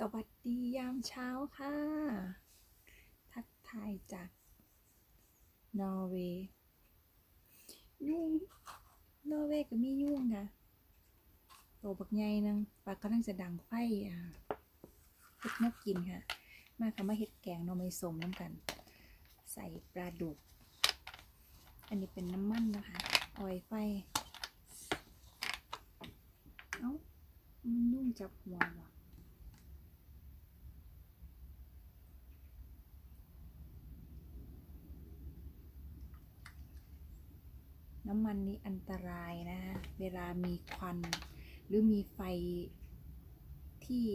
สวัสดียามเช้าค่ะ ทักทายจากนอร์เวย์ยุ่งนอร์เวย์ก็มียุ่งค่ะโตบักใหญ่นึงปลากำลังจะดังไฟอะเฮ็ดนกกินค่ะ มาค่ะมาเฮ็ดแกงหน่อไม้สมน้ำกัน ใส่ปลาดุก อันนี้เป็นน้ำมันนะคะออยไฟ เอ้ามันยุ่งจับหัวว่ะ น้ำมันนี้อันตรายนะเวลามีควัน หรือมีไฟที่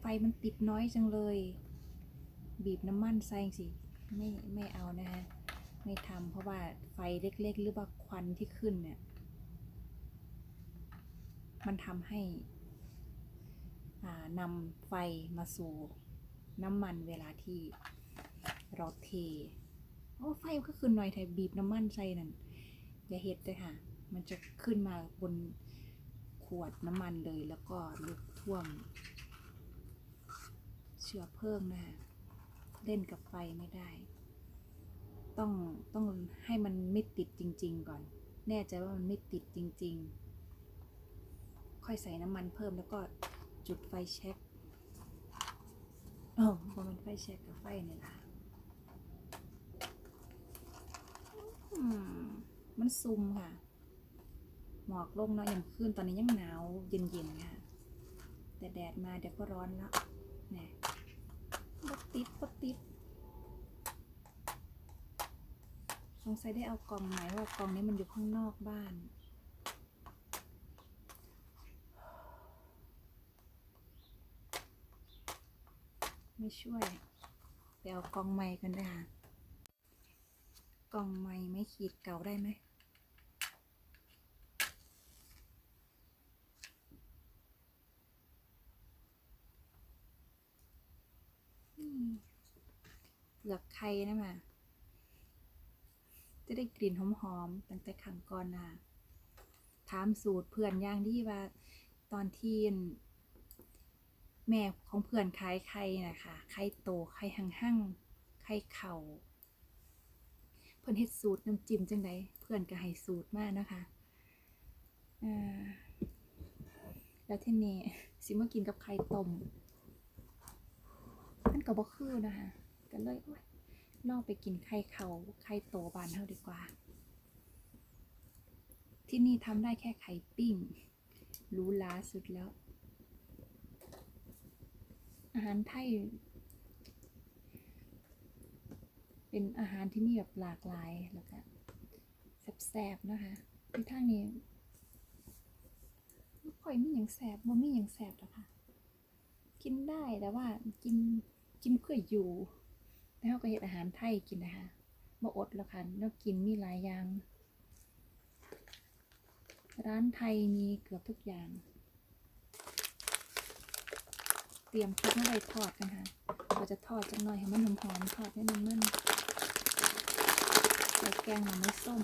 ไฟมันติดน้อยจังเลย บีบน้ำมันใส่สิไม่ไม่เอานะฮะไม่ทำเพราะว่าไฟเล็กๆ หรือว่าควันที่ขึ้นเนี่ยมันทำให้อ่านำไฟมาสู่น้ำมันเวลาที่เราเท โอ้ไฟก็ขึ้นหน่อยแต่บีบน้ำมันใส่นั่น อย่าเฮ็ดเลยค่ะ มันจะขึ้นมาบนขวดน้ำมันเลยแล้วก็ลุกท่วม เชื้อเพลิงนะคะเล่นกับไฟไม่ได้ ต้องต้องให้มันไม่ติดจริง ๆ ก่อน แน่ใจว่ามันไม่ติดจริง ๆ ค่อยใส่น้ำมันเพิ่มแล้วก็จุดไฟแช็กเออพอมันไฟแช็กกับไฟเนี่ยล่ะ อืม มันซุ่มค่ะ หมอกลงเนาะยังขึ้นตอนนี้ยังหนาวเย็นๆค่ะ แต่แดดมาเดี๋ยวก็ร้อนแล้วเนี่ยบดติดบดติดสงสัยได้เอากล่องไหนว่ากล่องนี้มันอยู่ข้างนอกบ้านไม่ช่วยไปเอากล่องใหม่กันได้ค่ะกล่องใหม่ไม่ขีดเก่าได้ไหม อืมเป ลือกไข่นะมาจะได้กลิ่นหอมๆตั้งแต่ขังก่อนนะถามสูตรเพื่อนย่างที่ว่า ตอนที่แม่ของเพื่อนขายไข่นะคะไข่โตไข่หั่งๆไข่เข่าเพื่อนเฮ็ดสูตรน้ำจิ้มจังไดเพื่อนก็ให้สูตรมากนะคะแล้วทีนี้สิมากินกับไข่ต้มมันก็บ่คือนะคะ ก็เลยโอ๊ยลองไปกินไข่เขาไข่โตบานเท่าดีกว่า ที่นี่ทำได้แค่ไข่ปิ้งรู้ล้าสุดแล้ว อาหารไทย เป็นอาหารที่มีแบบหลากหลายแล้วก็แซบๆนะคะที่ทางนี้ไม่ค่อยมีอย่างแซ่บบ่มีอย่างแซ่บหรอกค่ะ กินได้แต่ว่ากินกินเพื่ออยู่ แล้วเราก็เห็นอาหารไทยกินนะคะบ่อดแล้วค่ะแล้วกินมีหลายอย่าง ร้านไทยมีเกือบทุกอย่าง เตรียมพริกมาไว้ทอดกันค่ะเราจะทอดจังหน่อยให้มันหอมๆทอดให้มันมันใส่แกงหน่อไม้ส้ม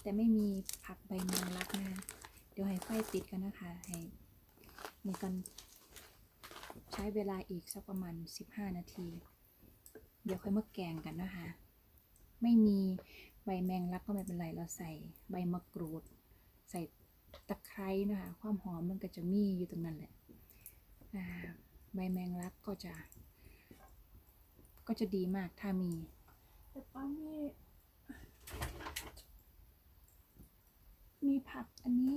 แต่ไม่มีผักใบแมงลักนะเดี๋ยวให้ไฟติดกันนะคะให้มีกันใช้เวลาอีกสักประมาณ 15 นาที เดี๋ยวค่อยมาแกงกันนะคะ ไม่มีใบแมงลักก็ไม่เป็นไร เราใส่ใบมะกรูด ใส่ตะไคร้นะคะ ความหอมมันก็จะมีอยู่ตรงนั้นแหละใบแมงลักก็จะ ก็จะดีมากถ้ามี แต่ตอนนี้มีผักอันนี้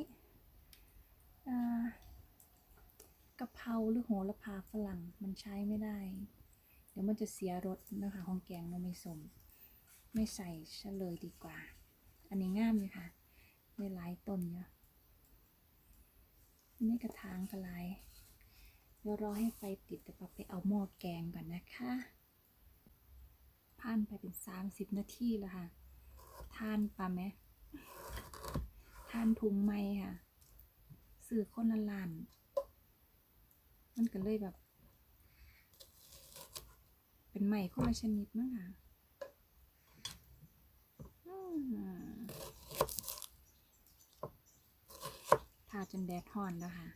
กะเพราหรือโหระพาฝรั่งมันใช้ไม่ได้ ดี๋ยวมันจะเสียรสนะคะของแกงเราไม่สม ไม่ใส่เฉลยดีกว่า อันนี้ง่ามเลยค่ะในหลายต้นเยอะนนี้กระถางกระไรเดี๋ยวรอให้ไฟติดเดี๋ยวปาไปเอาหม้อแกงก่อนนะคะผ่านไปเป็นสามสิบนาทีแล้วค่ะ ทานปลาไหมทานถุงไม้ค่ะ สื่อคนละลาน มันก็เลยแบบ เป็นไม้คนละชนิดมั้งค่ะทาจนแดดฮ้อนแล้วค่ะ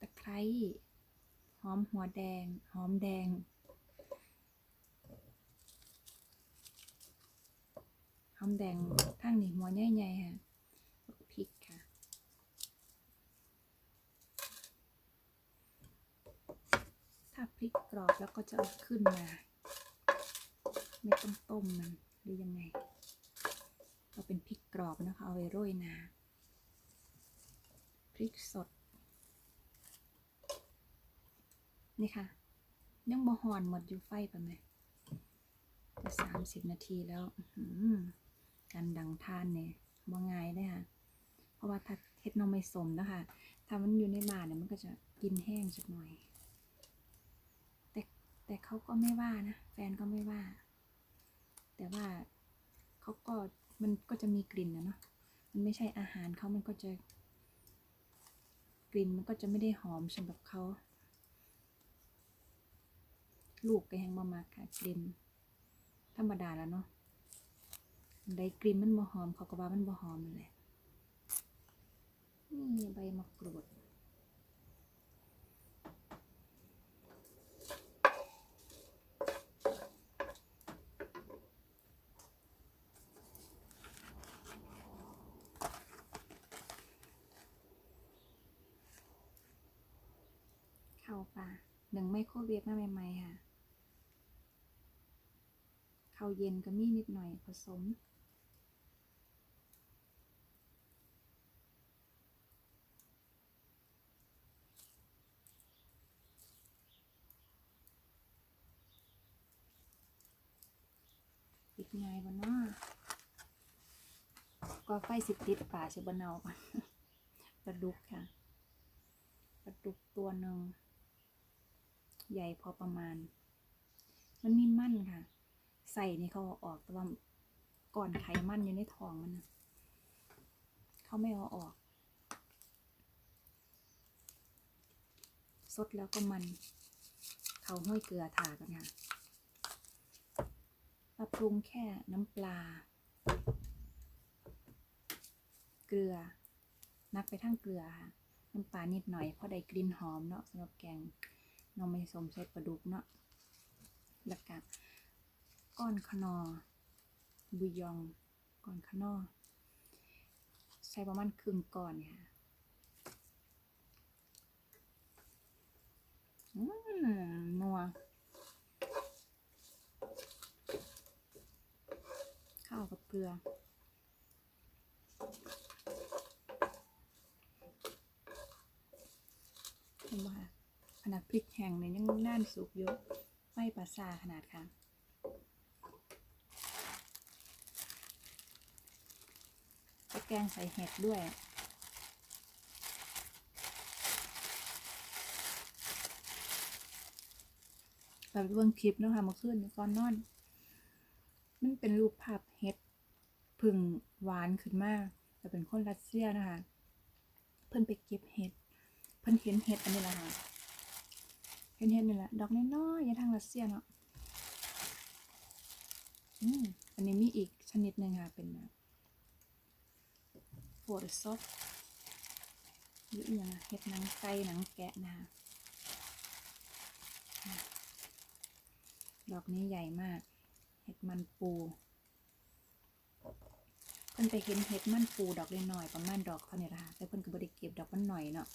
ตะไคร้หอมหัวแดง หอมแดง หอมแดงทางนี้หัวใหญ่ๆค่ะพริกค่ะ ถ้าพริกกรอบแล้วก็จะเอาขึ้นมา ไม่ต้องต้มมันหรือยังไงเอาเป็นพริกกรอบนะคะ เอาไว้โรยหนาพริกสด นี่ค่ะ ยังบ่หอนหมดอยู่ไฟไปไหมจะสามสิบนาทีแล้วการดังทานเนี่ยบ่ง่ายเลยค่ะ เพราะว่าถ้าเฮ็ดนมไม่สมนะคะถ้ามันอยู่ในบ้านเนี่ยมันก็จะกินแห้งสักหน่อย แต่เขาก็ไม่ว่านะ แฟนก็ไม่ว่า แต่ว่าเขาก็มันก็จะมีกลิ่นนะเนาะ มันไม่ใช่อาหารเขามันก็จะกลิ่นมันก็จะไม่ได้หอมสำหรับเขา ลูกก็ยังบ่มากค่ะกลิ่นธรรมดาแล้วเนาะอันใดกลิ่นมันบ่หอมเขาก็ว่ามันบ่หอมนั่นแหละนี่ใบมะกรูด เข้าปลาห นึ่งไมโครเวฟมาใหม่ๆค่ะเข้าเย็นก็มีนิดหน่อยผสม ปิดง่ายบ่เนาะก็ไฟสิติดป่าสิบ่เนาปลาดุกค่ะปลาดุกตัวหนึ่ง ใหญ่พอประมาณ มันมีมั่นค่ะ ใส่นี่เขาออกแต่ว่าก่อนไขมันอยู่ในท้องมันนะเขาไม่เอาออก สดแล้วก็มัน เขาห้อยเกลือถากันค่ะปรับปรุงแค่น้ำปลา เกลือ นักไปทั้งเกลือค่ะน้ำปลานิดหน่อยเพราะได้กลิ่นหอมเนาะสำหรับแกง น้องไม่สมใส่ปลาดุกเนาะแล้วก็ก้อนขนอบุยองก้อนขนอใส่ประมาณครึ่งก้อนค่ะอืมนัวข้าวกับเกลือ เห็นว่าข นาดพริกแห้งเนี่ยยังน่านสุกเยอะไม่ปลาซาขนาดค่ะจะแกงใส่เห็ดด้วยแบบเบิ่งคลิปเนาะค่ะมื่อคืนนี้ก่อนนอน มันเป็นรูปภาพเห็ดผึ่งหวานขึ้นมากแต่เป็นคนรัสเซียนะคะ เพิ่นไปเก็บเห็ด เพิ่นเห็นเห็ดอันนี้แหละค่ะ เห็นเห็ดนี่แหละดอกน้อยๆอยู่ทางรัสเซียเนาะอืมอันนี้มีอีกชนิดหนึ่งค่ะเป็นแบบฟร์ซอฟหรืออย่างเห็ดหนังไก่หนังแกะนะคะดอกนี้ใหญ่มาก เห็ดมันปูเพิ่นไปเห็นเห็ดมันปูดอกน้อยๆประมาณดอกเท่านี้ละค่ะแต่เพิ่นก็บ่ได้เก็บดอกมันหน่อยเนาะ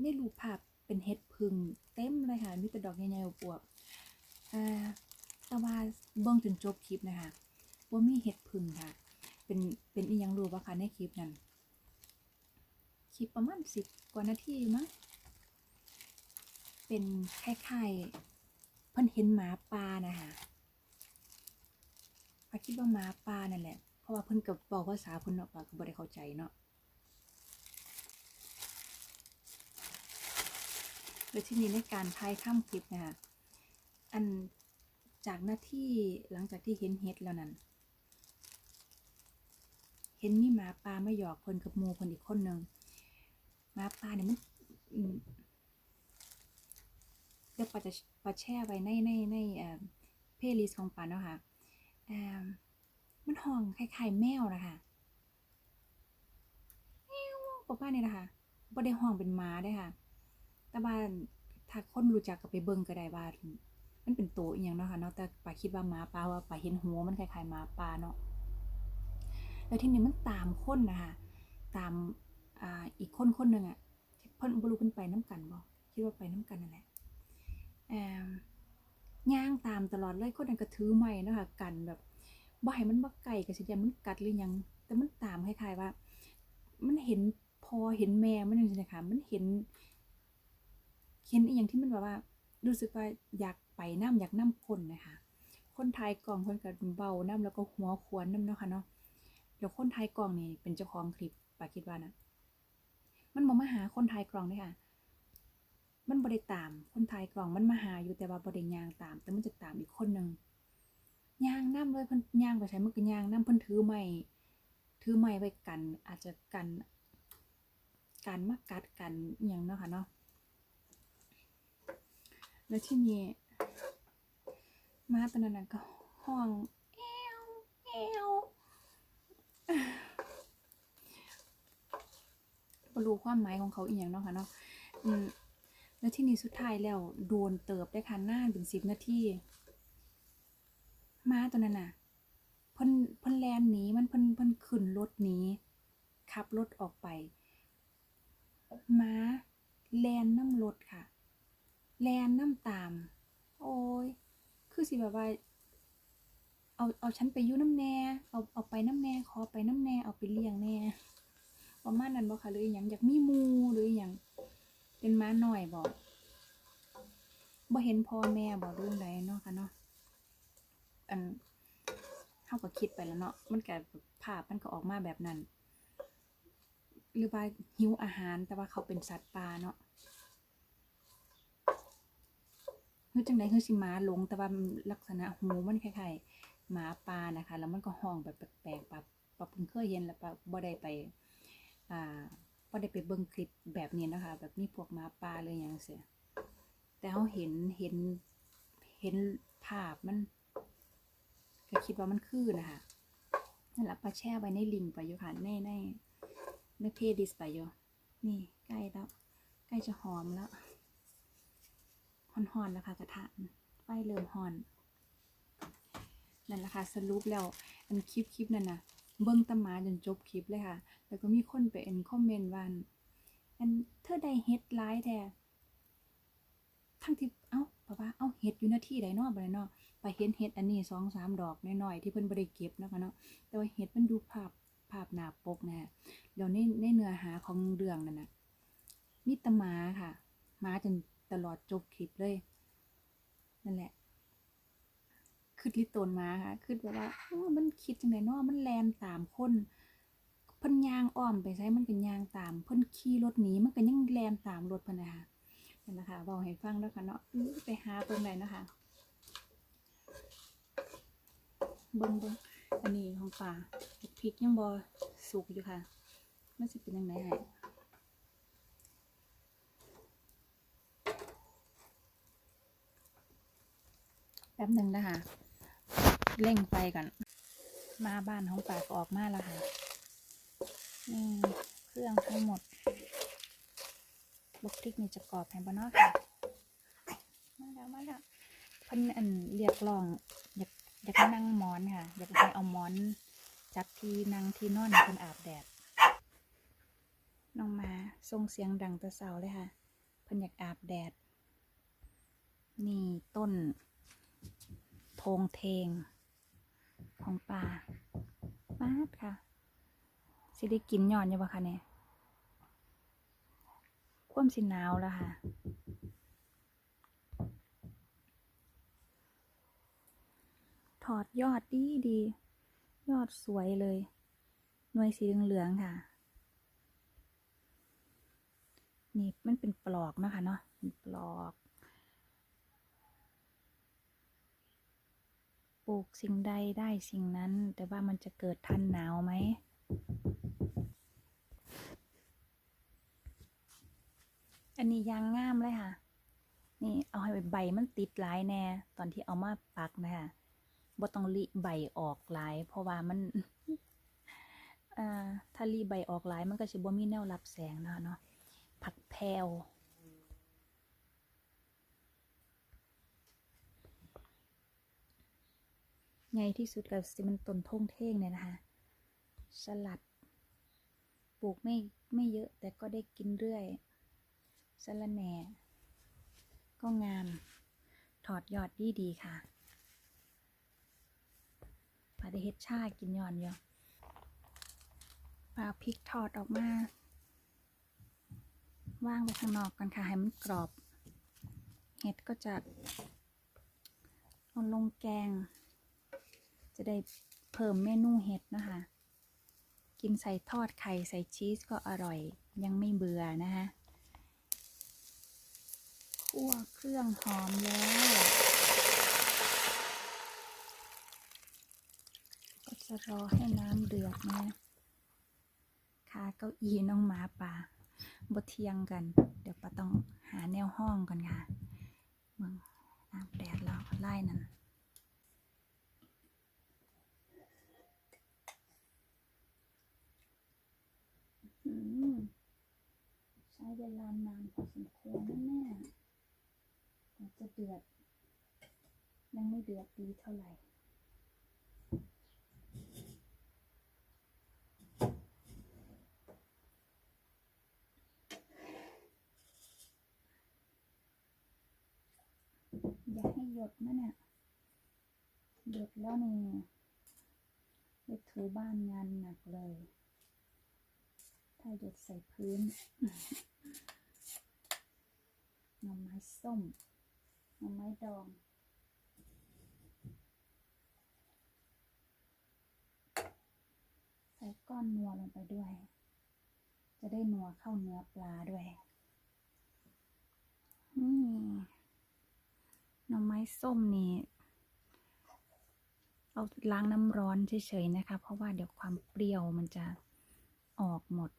ในรูปภาพ เป็นเห็ดพึ่งเต็มเลยค่ะมีแต่ดอกใหญ่ๆอวบๆอ่าแต่ว่าเบิ่งจนจบคลิปนะคะว่ามีเห็ดพึ่งค่ะ เป็นเป็นอีหยังรู้บ่คะในคลิปนั้นคลิปประมาณสิบกว่านาทีมั้งเป็นคล้ายๆเพิ่นเห็นหมาป่านะคะปาคิดว่าหมาป่านั่นแหละเพราะว่าเพิ่นก็บบอกภาษาเพิ่นเนาะปาก็บ่ได้เข้าใจเนาะ โดยที่นี้ในการถ่ายทำคลิปนะคะอันจากหน้าที่หลังจากที่เห็นเฮ็ดแล้วนั้น เห็นมีหมาป่าไมาหยอกเพิ่นกับมูเพิ่นอีกคนหนึ่งหมาป่าเนี่ยมันเดี๋ยวปาจะปาแช่ไว้ในในในเอ่อเพลย์ลิสต์ของปาเนาะค่ะเอ่อมันห้องคล้ายๆแมวนะคะแมวประมาณนี้นะคะบ่ได้ห้องเป็นหมาได้ค่ะ แต่ว่าถ้าคนรู้จักก็ไปเบิ่งก็ได้ว่ามันเป็นตัวอีหยังเนาะค่ะเนาะแต่ป่าคิดว่าหมาป่าว่าป่าเห็นหัวมันคล้ายๆหมาป่าเนาะแล้วทีนี้มันตามคนนะคะตามอ่าอีกคนคนหนึ่งอะเพิ่นบรูเพิ่นไปน้กันบ่คิดว่าไปน้กันนั่นแหละแอมย่างตามตลอดเลยคนนั้นก็ถือไม้เนาะคะกันแบบบ่ให้มันบ่ไกลก็สิยันมันกัดหรือยัง แต่มันตามคล้ายๆว่า มันเห็นพอเห็นแม่มันจังซี่นะคะมันเห็น เห็นอีหยังที่มันแบบว่า รู้สึกว่าอยากไปน้ำอยากน้ำคนนะคะคนไทยกล่องคนกับเบาน้ำแล้วก็หัวขวนน้ำเนาะค่ะเนาะเดี๋ยวคนไทยกล่องนี่เป็นเจ้าของคลิปปาคิดว่านะมันบอกมาหาคนไทยกล่องเลยค่ะ มันบริตาม คนไทยกล่องมันมาหาอยู่แต่ว่าบริยางตาม แต่มันจะตามอีกคนหนึ่งยางน้ำเลยเพิ่นยางไปใช้มันก็ยางน้ำเพิ่นถือไม้ถือไม้ไว้กัน อาจจะกันการมากัดกันอย่างเนาะค่ะเนาะ แล้วที่นี่ม้าตัวนั้นก็ห้องแอวแอวบ่รู้ความหมายของเขาอีกอย่างเนาะค่ะเนาะอืมแล้วที่นี่สุดท้ายแล้วโดนเติบได้ค่ะนานเป็นสิบนาทีม้าตัวนั้นน่ะพ่นพ่นแลนหนีมันพ่นพ่นขึ้นรถหนีขับรถออกไป ม้าแลนน้ำรถค่ะ แลนน้ำตาม โอ้ย คือสิแบบว่า เอา เอาฉันไปยู่น้ำแน่ เอา เอาไปน้ำแน่ ขอไปน้ำแน่ เอาไปเลี้ยงแน่ประมาณนั้นบ่ค่ะหรืออย่างอยากมีมูหรืออย่างเป็นม้าหน่อยบ่บ่เห็นพ่อแม่บ่เรื่องใดเนาะค่ะเนาะ อันเฮาก็คิดไปแล้วเนาะ มันก็ภาพมันก็ออกมาแบบนั้น หรือว่าหิวอาหารแต่ว่าเขาเป็นสัตว์ป่าเนาะ คือจังไดคือสิหมาหลงแต่ว่าลักษณะหูมันคล้ายๆหมาป่านะคะ แล้วมันก็ห้องแบบแปลกๆปะปะเพิ่งเคยเห็นแล้วปะบ่ได้ไปอ่าบ่ได้ไปเบิ่งคลิปแบบนี้นะคะ แบบมีพวกหมาป่าเลยอย่างเสียแต่เขาเห็นเห็นเห็นภาพมันก็คิดว่ามันคือนะคะนั่นแหละปลาแช่ไว้ในลิงไปอยู่ค่ะในในในเพจดิสไปอยู่นี่ใกล้แล้วใกล้จะหอมแล้ว ฮอนๆแล้วค่ะกระทะไฟเริ่มฮอนนั่นแหละค่ะสรุปแล้วอันคลิปคลิปนั่นนะเบิ้งตำมาจนจบคลิปเลยค่ะ แล้วก็มีคนไปเอ็นคอมเมนต์วันอันเธอได้เฮ็ดร้ายแท้ทั้งที่เอ้าป้าว่าเอ้าเฮ็ดอยู่หน้าที่ใดเนาะบ่ได้เนาะไปเห็นเฮ็ดอันนี้สองสามดอกน้อยๆที่เพิ่นบ่ได้เก็บนะคะเนาะแต่ว่าเฮ็ดมันดูภาพภาพหน้าปกนะฮะแล้วในในเนื้อหาของเรื่องนั่นนะมีตหมาค่ะมาจน ตลอดจบคลิปเลย นั่นแหละคือลิโตนมาค่ะคือแบบว่ามันคิดจังไดเนาะมันแลนตามคนเพิ่นยางอ้อมไปใช้มันก็ยางตามเพิ่นขี่รถหนีมันก็ยังแลนตามรถเพิ่นนะคะนั่นนะคะเว้าให้ฟังแล้วค่ะเนาะไปหาเบิ่งได้นะคะเบิ่งเบิ่งอันนี้ของป่าพริกยังบ่สุกอยู่ค่ะมันสิเป็นยังไงให้ แป๊บหนึ่งนะคะ เร่งไฟก่อน มาบ้านของป่าก็ออกมาแล้วค่ะ นี่เครื่องทั้งหมดบุกพริกนี่จะกรอบแผ่นบนอกค่ะ มาแล้วมาแล้วพิ่นอันเรียกร้อง อยากอยากนั่งหมอนค่ะ อยากให้เอาหมอนจับที่นั่งที่นอนให้เพิ่นอาบแดดน้องมาส่งเสียงดังตะเสาเลยค่ะเพิ่นอยากอาบแดด นี่ต้น งเทง ของป่ามาดค่ะ สิได้กินย้อนอยู่ปะคะเนี่ยความสิหนาวแล้วค่ะถอดยอดดีดี ยอดสวยเลย หน่วยสีเหลืองๆค่ะ นี่มันเป็นปลอกนะคะเนาะเป็นปลอก ปลูกสิ่งใดได้สิ่งนั้น แต่ว่ามันจะเกิดทันหนาวไหมอันนี้ยางงามเลยค่ะ นี่เอาให้ใบมันติดหลายแน่ ตอนที่เอามาปักนะคะบ่ต้องรีใบออกหลาย เพราะว่ามันถ้ารีใบออกหลายมันก็สิบ่มีแนวรับแสงนะเนาะผักแพรว ใหญ่ที่สุดกับสิมันต้นท่งเท่งเนี่ยนะคะ สลัด ปลูกไม่ไม่เยอะแต่ก็ได้กินเรื่อยสะระแหน่ ก็งาม ถอดยอดดีดีค่ะปลาได้เฮ็ดชากินยอนอยู่ปลาพริกทอดออกมา ว่างไปข้างนอกกันค่ะ ให้มันกรอบ เห็ดก็จะเอาลงแกง จะได้เพิ่มเมนูเห็ดนะคะ กินใส่ทอดไข่ใส่ชีสก็อร่อยยังไม่เบื่อนะคะคั่วเครื่องหอมแล้วก็จะรอให้น้ำเดือดนะคาเก้าอี้น้องหมาป่าบเทียงกัน เดี๋ยวปาต้องหาแนวห้องก่อนค่ะมืองน้ำแดดแล้วไล่นั่น อืมใช้เวลานานพอสมควรนะเนี่ยกว่าจะเดือด ยังไม่เดือดดีเท่าไหร่อย่าให้หยดนะเนี่ยหยดแล้วนี่ไปถูบ้านงานหนักเลย ถ้าหยดใส่พื้น หน่อไม้ส้ม หน่อไม้ดอง ใส่ก้อนนัวลงไปด้วย จะได้นัวเข้าเนื้อปลาด้วย นี่หน่อไม้ส้มนี่เอาล้างน้ำร้อนเฉยๆนะคะ เพราะว่าเดี๋ยวความเปรี้ยวมันจะออกหมด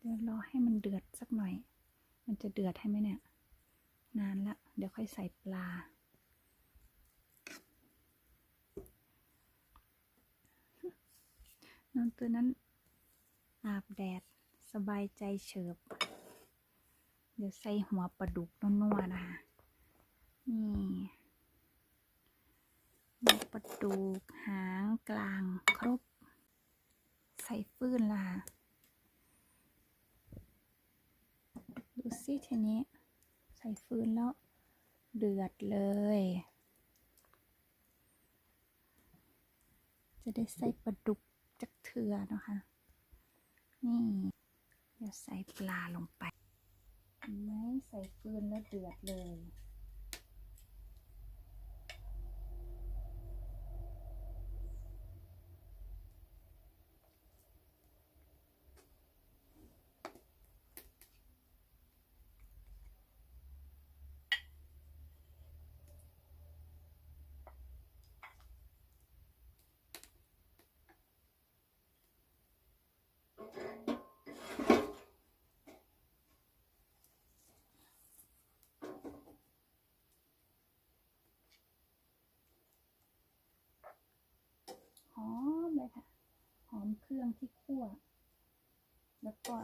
เดี๋ยวรอให้มันเดือดสักหน่อย มันจะเดือดให้ไหมเนี่ย นานละ เดี๋ยวค่อยใส่ปลานอนตัวนั้นอาบแดดสบายใจเฉิบ เดี๋ยวใส่หัวปลาดุกนัวๆนะคะ นี่หัวปลาดุกหางกลางครบ ใส่ฟืนล่ะ สิทีนี้ ใส่ฟืนแล้ว เดือดเลย จะได้ใส่ปลาดุกจักเถื่อนะคะ นี่เดี๋ยวใส่ปลาลงไปไหมใส่ฟืนแล้วเดือดเลย เครื่องที่คั่ว แล้วก็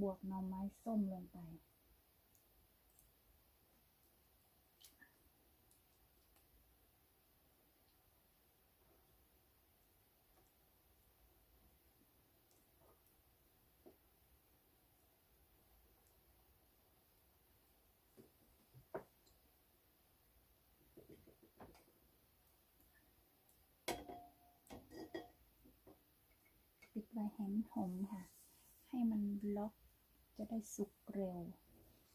บวกหน่อไม้ส้มลงไป ปิด ไว้แห้มหอมค่ะ ให้มันล็อกจะได้สุกเร็ว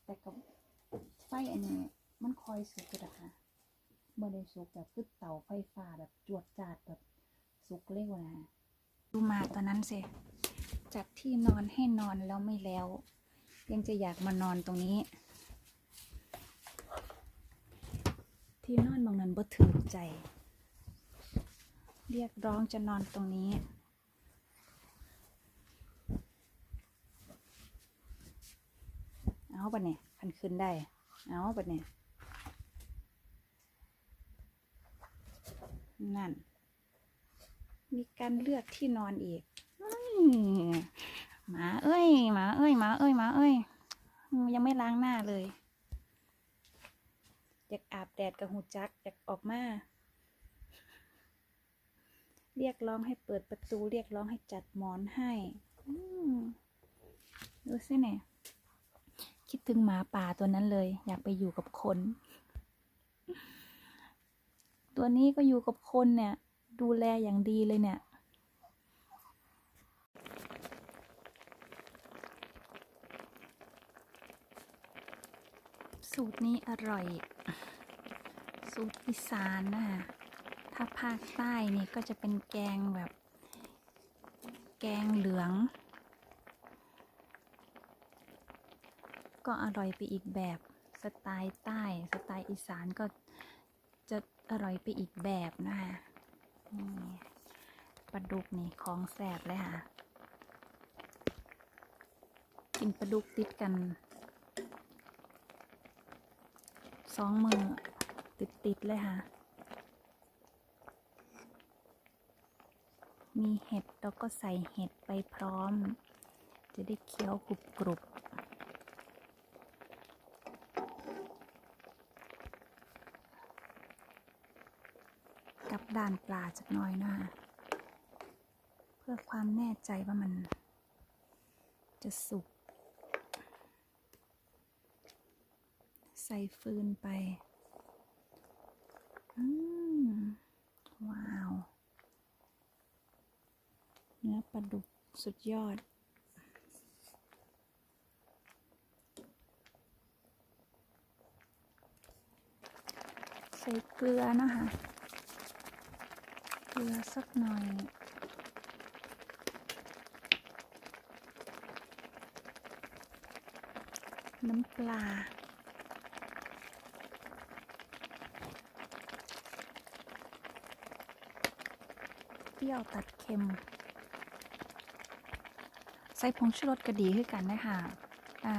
แต่กับไฟอันนี้มันคอยสุกอะค่ะบ่ได้สุกแบบคือเตาไฟฟ้าแบบจวดจาดแบบสุกเร็วนะดูมาตอนนั้นสิจากที่นอนให้นอนแล้วไม่แล้ว ยังจะอยากมานอนตรงนี้ ที่นอนบางนั้นบ่ถือใจ เรียกร้องจะนอนตรงนี้ เอาปะเนี่ยคันขึ้นได้ เอาปะเนี่ยนั่น มีการเลือกที่นอนอีกหมาเอ้ยหมาเอ้ยหมาเอ้ยหมาเอ้ย ยังไม่ล้างหน้าเลย อยากอาบแดดกับหูจัก อยากออกมา เรียกร้องให้เปิดประตู เรียกร้องให้จัดหมอนให้ดูสิเนี่ย คิดถึงหมาป่าตัวนั้นเลย อยากไปอยู่กับคน ตัวนี้ก็อยู่กับคนเนี่ย ดูแลอย่างดีเลยเนี่ยสูตรนี้อร่อย สูตรอีสานนะคะถ้าภาคใต้นี่ก็จะเป็นแกงแบบ แกงเหลือง ก็อร่อยไปอีกแบบ สไตล์ใต้ สไตล์อีสานก็จะอร่อยไปอีกแบบนะคะนี่ปลาดุกนี่ของแสบเลยค่ะ กินปลาดุกติดกันสองมือติดติดๆเลยค่ะ มีเห็ดแล้วก็ใส่เห็ดไปพร้อม จะได้เคี้ยวกรุบกรุบ กับด่านปลาจักน้อยนะคะเพื่อความแน่ใจว่ามันจะสุก ใส่ฟืนไป อืม ว้าว เนื้อปลาดุกสุดยอดใส่เกลือนะคะ ลือสักหน่อย น้ำปลา เปรี้ยวตัดเค็ม ใส่ผงชูรสก็ดีขึ้นกันนะคะอ่า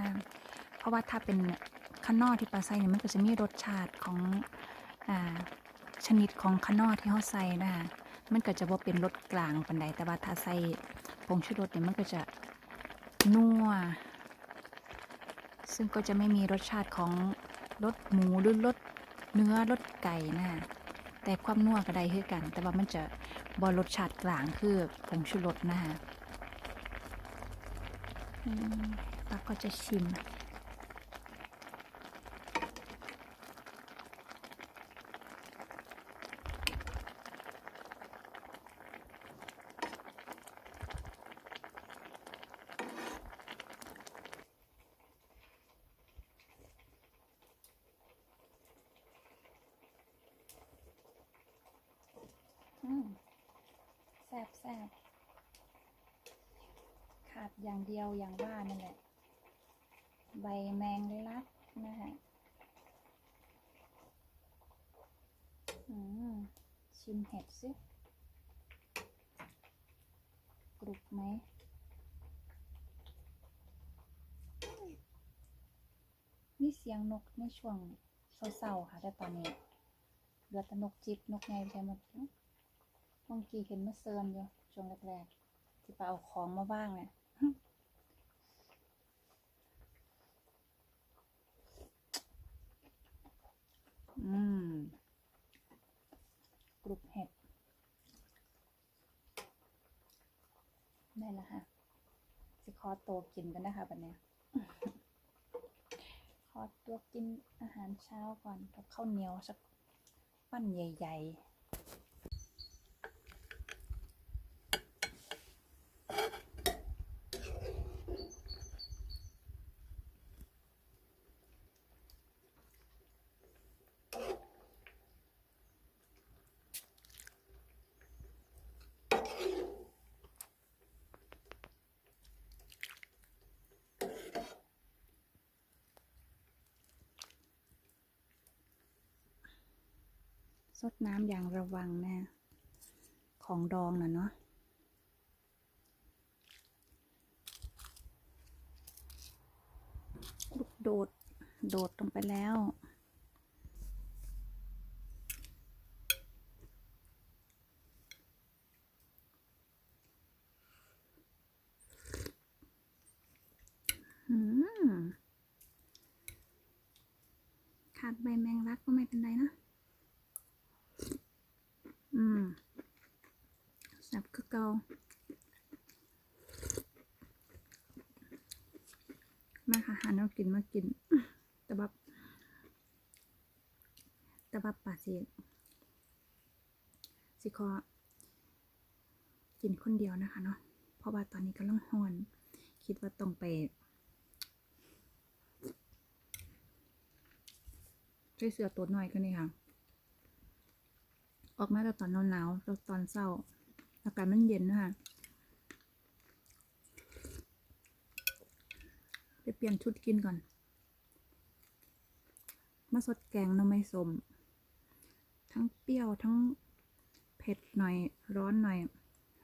เพราะว่าถ้าเป็นขานอที่ปลาใส่เนี่ยมันก็จะมีรสชาติของอ่าชนิดของขานอที่เขาใส่นะคะ มันก็จะว่าเป็นรสกลางปันใดแต่ว่าถ้าใส่ผงชูรสเนี่ยมันก็จะนัว ซึ่งก็จะไม่มีรสชาติของรสหมูหรือรสเนื้อรสไก่นะแต่ความนัวก็ได้คือกัน แต่ว่ามันจะบอรสชาติกลางคือผงชูรสนะคะปักก็จะชิม แซ่บแซ่บขาดอย่างเดียวอย่างว่านั่นแหละ ใบแมงลักนะคะอืมชิมเห็ดสิ กรุบไหมมีเสียงนกในช่วงเศร้าๆค่ะ แต่ตอนนี้เหลือแต่นกจิบนกไงไปหมดเนอะ บางทีเห็นมาเซิร์นอยู่ช่วงแรกๆที่ไปเอาของมาบ้างเนี่ยอืมกรุบเห็ด ได้แล้วค่ะสิขอโตวกินกันนะคะบัดเนี้ยขอตัวกินอาหารเช้าก่อนกับข้าวเหนียวสักปั้นใหญ่ ๆ ดน้ำอย่างระวังนะ ของดองนะเนาะลูกโดด โดดลงไปแล้ว อืมขาดใบแมงลักก็ไม่เป็นไรนะ อืมแซ่บคือ เกามาค่ะหาแนวกินมากินต่แบบต่แบบป่าสิสิขอกินคนเดียวนะคะเนาะเพราะว่าตอนนี้กำลังฮ้อน คิดว่าต้องไปใช้เสื้อตัวหน่อยก็นี่ค่ะ ออกมาแต่ตอนหนาวๆแล้วตอนเศร้า อากาศมันเย็นนะคะไปเปลี่ยนชุดกินก่อน มาสดแกงน้ำไม้สม ทั้งเปรี้ยวทั้งเผ็ดหน่อยร้อนหน่อย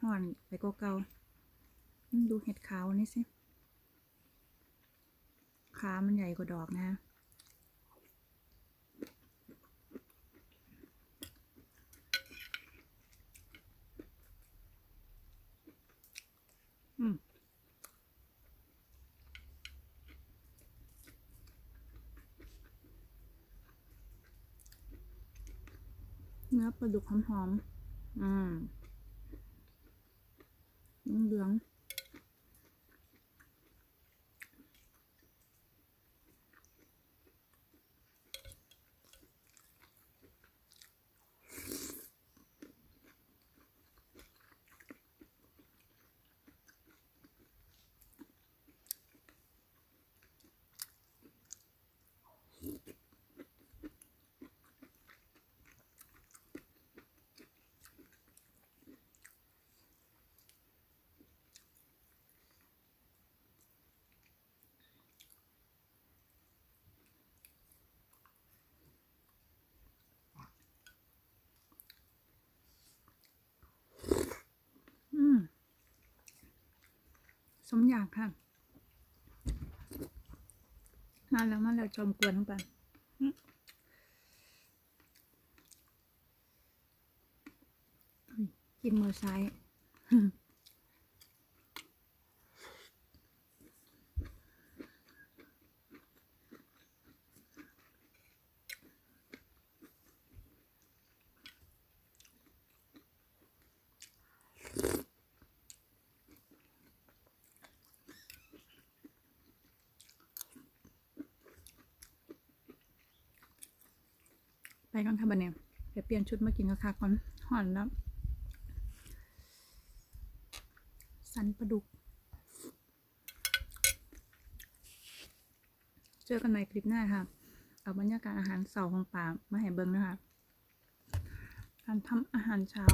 ห่อนไปกเกาดูเห็ดขาวนี่สิขามันใหญ่กว่าดอกนะอืม เนื้อ ปลาดุกหอมๆอืมเหลืองๆ อืม สมอยากค่ะมาแล้วมาแล้วจอมกวนทั้งปันกินมือซ้าย ไปกันค่ะบันเนี่ยไปเปลี่ยนชุดมากินกับคาก่อนห่อนแล้ว สันปลาดุก เจอกันใหม่คลิปหน้าค่ะ เอาบรรยากาศอาหารเสาร์ของป่ามาให้เบิ้งนะคะ การทำอาหารเช้า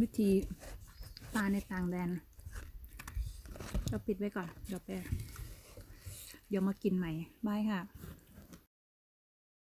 วิธีปลาในต่างแดน เราปิดไว้ก่อน เดี๋ยวไป เดี๋ยวมากินใหม่บายค่ะ